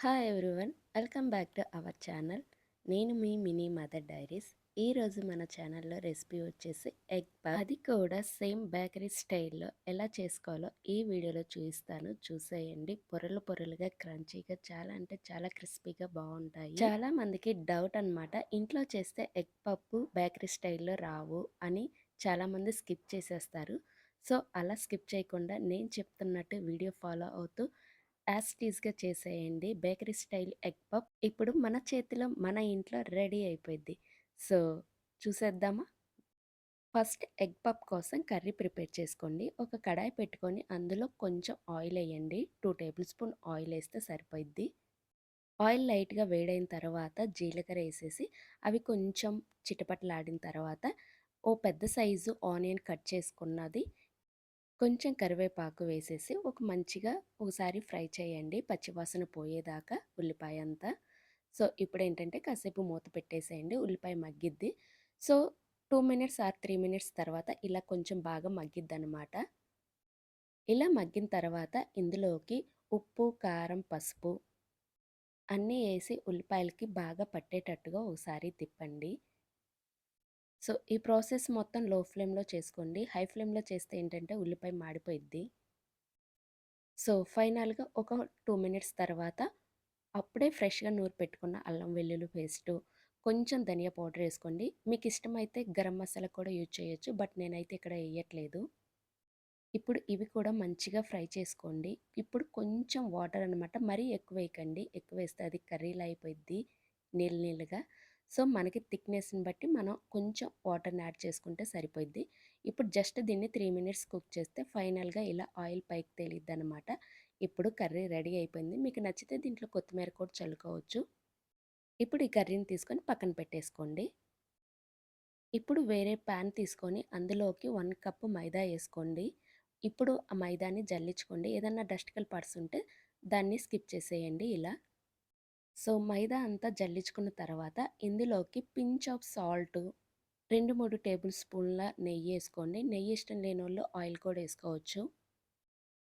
Hi everyone welcome back to our channel నేను మీ mini mother diaries. ఈరోజు మన ఛానల్లో రెసిపీ వచ్చేసి ఎగ్ పఫ్ అది కూడా సేమ్ బేకరీ స్టైల్లో ఎలా చేసుకోవాలో ఈ వీడియోలో చూపిస్తాను. చూసేయండి. పొరలు పొరలుగా క్రంచీగా చాలా అంటే చాలా క్రిస్పీగా బాగుంటాయి. చాలా మందికి డౌట్ అన్నమాట. ఇంట్లో చేస్తే ఎగ్ పప్పు బేకరీ స్టైల్లో రావు అని చాలామంది స్కిప్ చేసేస్తారు. సో అలా స్కిప్ చేయకుండా నేను చెప్తున్నట్టు వీడియో ఫాలో అవుతూ యాజ్ టీజ్గా చేసేయండి. బేకరీ స్టైల్ ఎగ్ పప్ ఇప్పుడు మన చేతిలో మన ఇంట్లో రెడీ అయిపోయింది సో చూసేద్దామా? ఫస్ట్ ఎగ్ పప్ కోసం కర్రీ ప్రిపేర్ చేసుకోండి. ఒక కడాయి పెట్టుకొని అందులో కొంచెం ఆయిల్ వేయండి. టూ టేబుల్ స్పూన్ ఆయిల్ వేస్తే సరిపోయిద్ది. ఆయిల్ లైట్గా వేడైన తర్వాత జీలకర్ర వేసేసి అవి కొంచెం చిటపటలాడిన తర్వాత ఓ పెద్ద సైజు ఆనియన్ కట్ చేసుకున్నది. కొంచెం కరివేపాకు వేసేసి ఒక మంచిగా ఒకసారి ఫ్రై చేయండి. పచ్చివాసన పోయేదాకా ఉల్లిపాయ అంతా. సో ఇప్పుడు ఏంటంటే కాసేపు మూత పెట్టేసేయండి. ఉల్లిపాయ మగ్గిద్ది. So two minutes or three minutes తర్వాత ఇలా కొంచెం బాగా మగ్గిద్ది అనమాట ఇలా మగ్గిన తర్వాత ఇందులోకి ఉప్పు కారం పసుపు అన్నీ వేసి ఉల్లిపాయలకి బాగా పట్టేటట్టుగా ఒకసారి తిప్పండి. సో ఈ ప్రాసెస్ మొత్తం లో ఫ్లేమ్లో చేసుకోండి. హై ఫ్లేమ్లో చేస్తే ఏంటంటే ఉల్లిపాయ మాడిపోయిద్ది. సో ఫైనల్గా ఒక టూ మినిట్స్ తర్వాత అప్పుడే ఫ్రెష్గా నూరు పెట్టుకున్న అల్లం వెల్లుల్లి పేస్టు కొంచెం ధనియా పౌడర్ వేసుకోండి. మీకు ఇష్టమైతే గరం మసాలా కూడా యూజ్ చేయొచ్చు బట్ నేనైతే ఇక్కడ వేయట్లేదు. ఇప్పుడు ఇవి కూడా మంచిగా ఫ్రై చేసుకోండి. ఇప్పుడు కొంచెం వాటర్ అనమాట మరీ ఎక్కువ వేయకండి. ఎక్కువ వేస్తే అది కర్రీలు అయిపోయిద్ది నీళ్ళు నీళ్ళుగా. సో మనకి థిక్నెస్ని బట్టి మనం కొంచెం వాటర్ని యాడ్ చేసుకుంటే సరిపోద్ది ఇప్పుడు జస్ట్ దీన్ని త్రీ మినిట్స్ కుక్ చేస్తే ఫైనల్గా ఇలా ఆయిల్ పైకి తేలిద్ది అనమాట ఇప్పుడు కర్రీ రెడీ అయిపోయింది. మీకు నచ్చితే దీంట్లో కొత్తిమీర కూడా చల్లుకోవచ్చు. ఇప్పుడు ఈ కర్రీని తీసుకొని పక్కన పెట్టేసుకోండి. ఇప్పుడు వేరే ప్యాన్ తీసుకొని అందులోకి వన్ కప్పు మైదా వేసుకోండి. ఇప్పుడు ఆ మైదాని జల్లించుకోండి. ఏదన్నా డస్టికల్ పర్స్ ఉంటే దాన్ని స్కిప్ చేసేయండి ఇలా. సో మైదా అంతా జల్లించుకున్న తర్వాత ఇందులోకి పించ్ ఆఫ్ సాల్ట్ రెండు మూడు టేబుల్ స్పూన్ల నెయ్యి వేసుకోండి నెయ్యి ఇష్టం లేని వాళ్ళు ఆయిల్ కూడా వేసుకోవచ్చు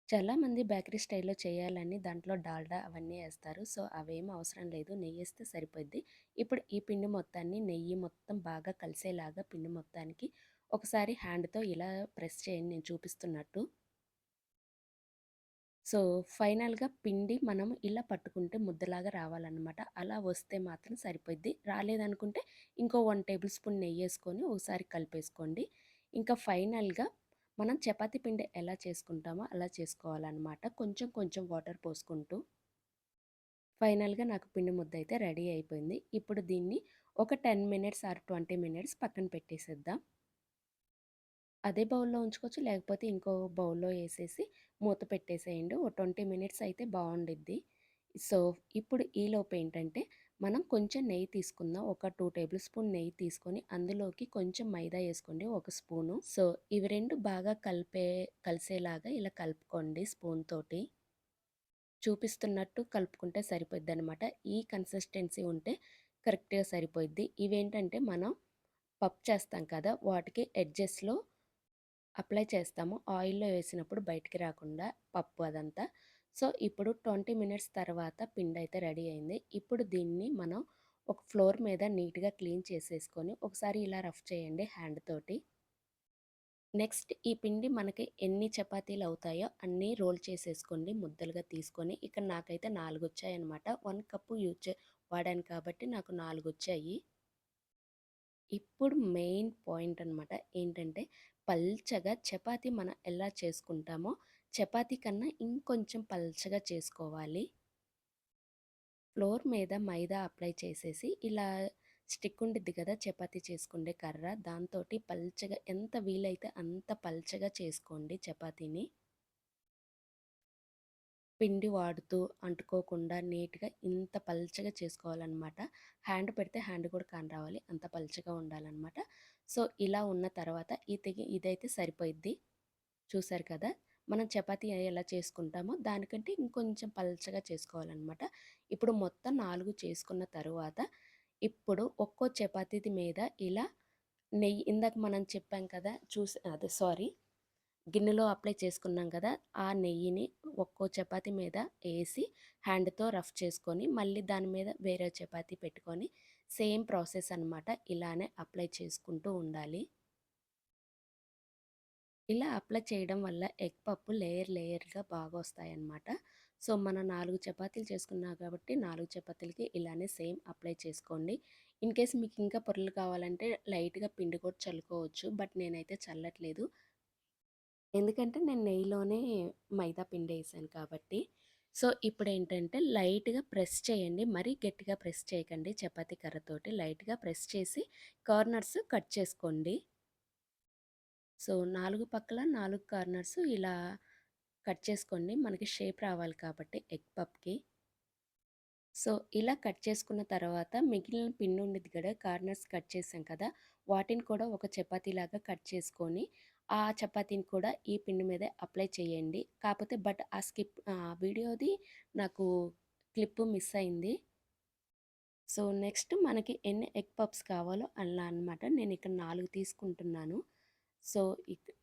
చాలామంది బేకరీ స్టైల్లో చేయాలని దాంట్లో డాల్డా అవన్నీ వేస్తారు సో అవేం అవసరం లేదు. నెయ్యి వేస్తే సరిపోద్ది. ఇప్పుడు ఈ పిండి మొత్తాన్ని నెయ్యి మొత్తం బాగా కలిసేలాగా పిండి మొత్తానికి ఒకసారి హ్యాండ్తో ఇలా ప్రెస్ చేయండి. నేను చూపిస్తున్నట్టు. సో ఫైనల్గా పిండి మనం ఇలా పట్టుకుంటే ముద్దలాగా రావాలన్నమాట. అలా వస్తే మాత్రం సరిపోద్ది రాలేదనుకుంటే ఇంకో వన్ టేబుల్ స్పూన్ నెయ్యి వేసుకొని ఒకసారి కలిపేసుకోండి. ఇంకా ఫైనల్గా మనం చపాతీ పిండి ఎలా చేసుకుంటామో అలా చేసుకోవాలన్నమాట. కొంచెం కొంచెం వాటర్ పోసుకుంటూ. ఫైనల్గా నాకు పిండి ముద్ద అయితే రెడీ అయిపోయింది. ఇప్పుడు దీన్ని ఒక ten minutes or twenty minutes పక్కన పెట్టేసేద్దాం. అదే బౌల్లో ఉంచుకోవచ్చు. లేకపోతే ఇంకో బౌల్లో వేసేసి మూత పెట్టేసేయండి. ఓ ట్వంటీ మినిట్స్ అయితే బాగుండిద్ది. సో ఇప్పుడు ఈలోపు ఏంటంటే మనం కొంచెం నెయ్యి తీసుకుందాం. ఒక టూ టేబుల్ స్పూన్ నెయ్యి తీసుకొని అందులోకి కొంచెం మైదా వేసుకోండి. ఒక స్పూను. సో ఇవి రెండు బాగా కలిపే కలిసేలాగా ఇలా కలుపుకోండి స్పూన్ తోటి. చూపిస్తున్నట్టు కలుపుకుంటే సరిపోద్ది అనమాట ఈ కన్సిస్టెన్సీ ఉంటే కరెక్ట్గా సరిపోద్ది ఇవేంటంటే మనం పప్పు చేస్తాం కదా వాటికి ఎడ్జెస్లో అప్లై చేస్తాము. ఆయిల్లో వేసినప్పుడు బయటికి రాకుండా పప్పు అదంతా. సో ఇప్పుడు ట్వంటీ మినిట్స్ తర్వాత పిండి అయితే రెడీ అయింది. ఇప్పుడు దీన్ని మనం ఒక ఫ్లోర్ మీద నీట్గా క్లీన్ చేసేసుకొని ఒకసారి ఇలా రఫ్ చేయండి హ్యాండ్ తోటి. నెక్స్ట్ ఈ పిండి మనకి ఎన్ని చపాతీలు అవుతాయో అన్నీ రోల్ చేసేసుకోండి. ముద్దలుగా తీసుకొని ఇక్కడ నాకైతే నాలుగు వచ్చాయి అనమాట వన్ కప్పు యూజ్ వాడాను కాబట్టి నాకు నాలుగు వచ్చాయి ఇప్పుడు మెయిన్ పాయింట్ అనమాట ఏంటంటే పల్చగా చపాతి మనం ఎలా చేసుకుంటామో చపాతీ కన్నా ఇంకొంచెం పల్చగా చేసుకోవాలి. ఫ్లోర్ మీద మైదా అప్లై చేసేసి ఇలా స్టిక్ ఉండిద్ది కదా చపాతి చేసుకుండే కర్ర దాంతో పల్చగా ఎంత వీలైతే అంత పల్చగా చేసుకోండి చపాతీని. పిండి వాడుతూ అంటుకోకుండా నీట్గా ఇంత పల్చగా చేసుకోవాలన్నమాట. హ్యాండ్ పెడితే హ్యాండ్ కూడా కాని రావాలి అంత పల్చగా ఉండాలన్నమాట. సో ఇలా ఉన్న తర్వాత ఇది ఇదైతే సరిపోయిద్ది. చూసారు కదా! మనం చపాతీ ఎలా చేసుకుంటామో దానికంటే ఇంకొంచెం పల్చగా చేసుకోవాలన్నమాట. ఇప్పుడు మొత్తం నాలుగు చేసుకున్న తర్వాత ఇప్పుడు ఒక్కో చపాతీది మీద ఇలా నెయ్యి ఇందాక మనం చెప్పాం కదా! చూసి అదే సారీ గిన్నెలో అప్లై చేసుకున్నాం కదా! ఆ నెయ్యిని ఒక్కో చపాతీ మీద వేసి హ్యాండ్తో రఫ్ చేసుకొని మళ్ళీ దాని మీద వేరే చపాతీ పెట్టుకొని సేమ్ ప్రాసెస్ అనమాట ఇలానే అప్లై చేసుకుంటూ ఉండాలి. ఇలా అప్లై చేయడం వల్ల ఎగ్ పప్పు లేయర్ లేయర్గా బాగా వస్తాయన్నమాట సో మనం నాలుగు చపాతీలు చేసుకున్నాం కాబట్టి నాలుగు చపాతీలకి ఇలానే సేమ్ అప్లై చేసుకోండి. ఇన్ కేస్ మీకు ఇంకా పొరలు కావాలంటే లైట్గా పిండి కూడా చల్లుకోవచ్చు. బట్ నేనైతే చల్లట్లేదు. ఎందుకంటే నేను నెయ్యిలోనే మైదా పిండి వేసాను కాబట్టి సో ఇప్పుడు ఏంటంటే లైట్గా ప్రెస్ చేయండి. మరీ గట్టిగా ప్రెస్ చేయకండి. చపాతీ కర్రతోటి లైట్గా ప్రెస్ చేసి కార్నర్స్ కట్ చేసుకోండి. సో నాలుగు పక్కల నాలుగు కార్నర్స్ ఇలా కట్ చేసుకోండి. మనకి షేప్ రావాలి కాబట్టి ఎగ్ పప్కి సో ఇలా కట్ చేసుకున్న తర్వాత మిగిలిన పిన్ ఉండేది కదా కార్నర్స్ కట్ చేసాం కదా వాటిని కూడా ఒక చపాతీలాగా కట్ చేసుకొని ఆ చపాతీని కూడా ఈ పిండి మీదే అప్లై చేయండి. కాకపోతే బట్ ఆ స్కిప్ వీడియోది నాకు క్లిప్ మిస్ అయింది. సో నెక్స్ట్ మనకి ఎన్ని ఎగ్ పప్స్ కావాలో అలా అనమాట నేను ఇక్కడ నాలుగు తీసుకుంటున్నాను. సో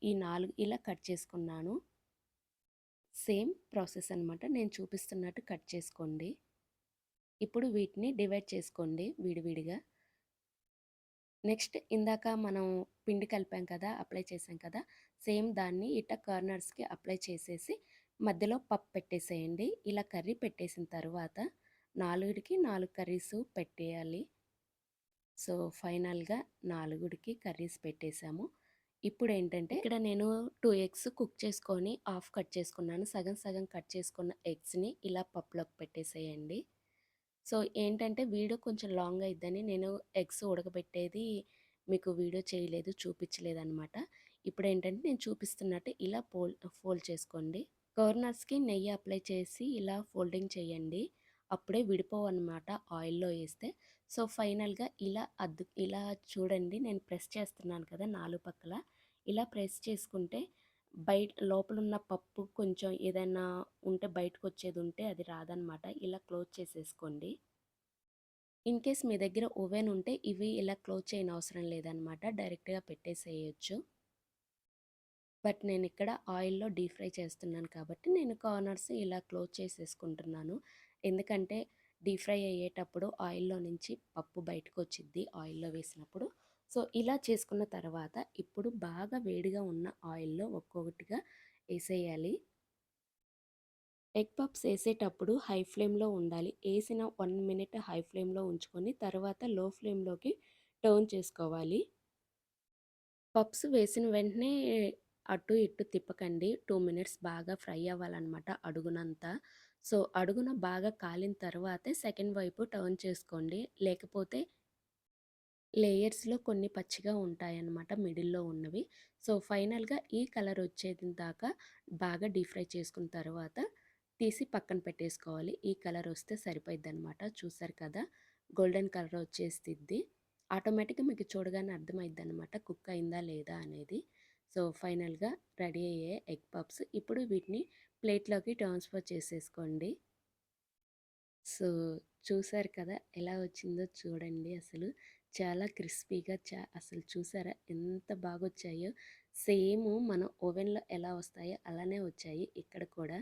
ఈ నాలుగు ఇలా కట్ చేసుకున్నాను. సేమ్ ప్రాసెస్ అనమాట నేను చూపిస్తున్నట్టు కట్ చేసుకోండి. ఇప్పుడు వీటిని డివైడ్ చేసుకోండి విడివిడిగా. నెక్స్ట్ ఇందాక మనం పిండి కలిపాం కదా అప్లై చేసాం కదా సేమ్ దాన్ని ఇట్ట కార్నర్స్కి అప్లై చేసేసి మధ్యలో పప్పు పెట్టేసేయండి. ఇలా కర్రీ పెట్టేసిన తర్వాత నాలుగుడికి నాలుగు కర్రీస్ పెట్టేయాలి. సో ఫైనల్గా నాలుగుడికి కర్రీస్ పెట్టేశాము ఇప్పుడు ఏంటంటే ఇక్కడ నేను టూ ఎగ్స్ కుక్ చేసుకొని హాఫ్ కట్ చేసుకున్నాను. సగం సగం కట్ చేసుకున్న ఎగ్స్ని ఇలా పప్పులోకి పెట్టేసేయండి. సో ఏంటంటే వీడియో కొంచెం లాంగ్ అయిద్దని నేను ఎగ్స్ ఉడకబెట్టేది మీకు వీడియో చేయలేదు చూపించలేదు అనమాట ఇప్పుడు ఏంటంటే నేను చూపిస్తున్నట్టు ఇలా ఫోల్ ఫోల్డ్ చేసుకోండి. కార్నర్స్కి నెయ్యి అప్లై చేసి ఇలా ఫోల్డింగ్ చేయండి. అప్పుడే విడిపోవన్నమాట ఆయిల్లో వేస్తే సో ఫైనల్గా ఇలా అద్దు ఇలా చూడండి. నేను ప్రెస్ చేస్తున్నాను కదా నాలుగు పక్కల. ఇలా ప్రెస్ చేసుకుంటే బయట లోపల ఉన్న పప్పు కొంచెం ఏదైనా ఉంటే బయటకు వచ్చేది ఉంటే అది రాదనమాట. ఇలా క్లోజ్ చేసేసుకోండి. ఇన్ కేస్ మీ దగ్గర ఓవెన్ ఉంటే ఇవి ఇలా క్లోజ్ చేయని అవసరం లేదనమాట. డైరెక్ట్గా పెట్టేసేయచ్చు. బట్ నేను ఇక్కడ ఆయిల్లో డీప్ ఫ్రై చేస్తున్నాను కాబట్టి నేను కార్నర్స్ ఇలా క్లోజ్ చేసేసుకుంటున్నాను. ఎందుకంటే డీప్ ఫ్రై అయ్యేటప్పుడు ఆయిల్లో నుంచి పప్పు బయటకు వచ్చిద్ది ఆయిల్లో వేసినప్పుడు. సో ఇలా చేసుకున్న తర్వాత ఇప్పుడు బాగా వేడిగా ఉన్న ఆయిల్లో ఒక్కొక్కటిగా వేసేయాలి ఎగ్ పప్స్ వేసేటప్పుడు హై ఫ్లేమ్లో ఉండాలి. వేసిన వన్ మినిట్ హై ఫ్లేమ్లో ఉంచుకొని తర్వాత లో ఫ్లేమ్లోకి టర్న్ చేసుకోవాలి. పప్స్ వేసిన వెంటనే అటు ఇటు తిప్పకండి. టూ మినిట్స్ బాగా ఫ్రై అవ్వాలన్నమాట అడుగునంతా. సో అడుగున బాగా కాలిన తర్వాతే సెకండ్ వైపు టర్న్ చేసుకోండి. లేకపోతే లేయర్స్లో కొన్ని పచ్చిగా ఉంటాయన్నమాట మిడిల్లో ఉన్నవి. సో ఫైనల్గా ఈ కలర్ వచ్చేది దాకా బాగా డీప్ ఫ్రై చేసుకున్న తర్వాత తీసి పక్కన పెట్టేసుకోవాలి. ఈ కలర్ వస్తే సరిపోద్ది అనమాట చూసారు కదా! గోల్డెన్ కలర్ వచ్చేస్తుంది ఆటోమేటిక్గా మీకు చూడగానే అర్థమైద్ది అనమాట కుక్ అయిందా లేదా అనేది. సో ఫైనల్గా రెడీ అయ్యే ఎగ్ పప్స్ ఇప్పుడు వీటిని ప్లేట్లోకి ట్రాన్స్ఫర్ చేసేసుకోండి. సో చూసారు కదా! ఎలా వచ్చిందో చూడండి అసలు. చాలా క్రిస్పీగా చా అసలు చూసారా? ఎంత బాగా వచ్చాయో సేమ్ మన ఓవెన్లో ఎలా వస్తాయో అలానే వచ్చాయి ఇక్కడ కూడా.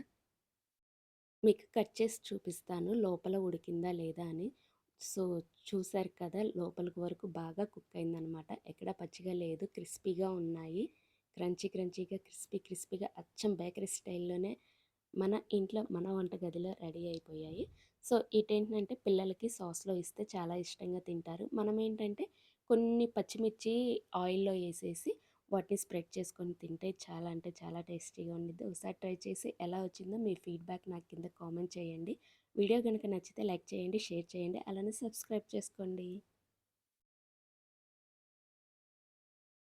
మీకు కట్ చేసి చూపిస్తాను. లోపల ఉడికిందా లేదా అని. సో చూసారు కదా లోపలికి వరకు బాగా కుక్ అయిందనమాట. ఎక్కడ పచ్చిగా లేదు క్రిస్పీగా ఉన్నాయి. క్రంచీ క్రంచీగా క్రిస్పీ క్రిస్పీగా అచ్చం బేకరీ స్టైల్లోనే మన ఇంట్లో మన వంటగదిలో రెడీ అయిపోయాయి. సో ఏంటంటే పిల్లలకి సాస్లో ఇస్తే చాలా ఇష్టంగా తింటారు. మనం ఏంటంటే కొన్ని పచ్చిమిర్చి ఆయిల్లో వేసేసి వాటిని స్ప్రెడ్ చేసుకొని తింటే చాలా అంటే చాలా టేస్టీగా ఉండిద్ది. ఒకసారి ట్రై చేసి ఎలా వచ్చిందో మీ ఫీడ్బ్యాక్ నాకు కింద కామెంట్ చేయండి. వీడియో కనుక నచ్చితే లైక్ చేయండి షేర్ చేయండి అలానే సబ్స్క్రైబ్ చేసుకోండి.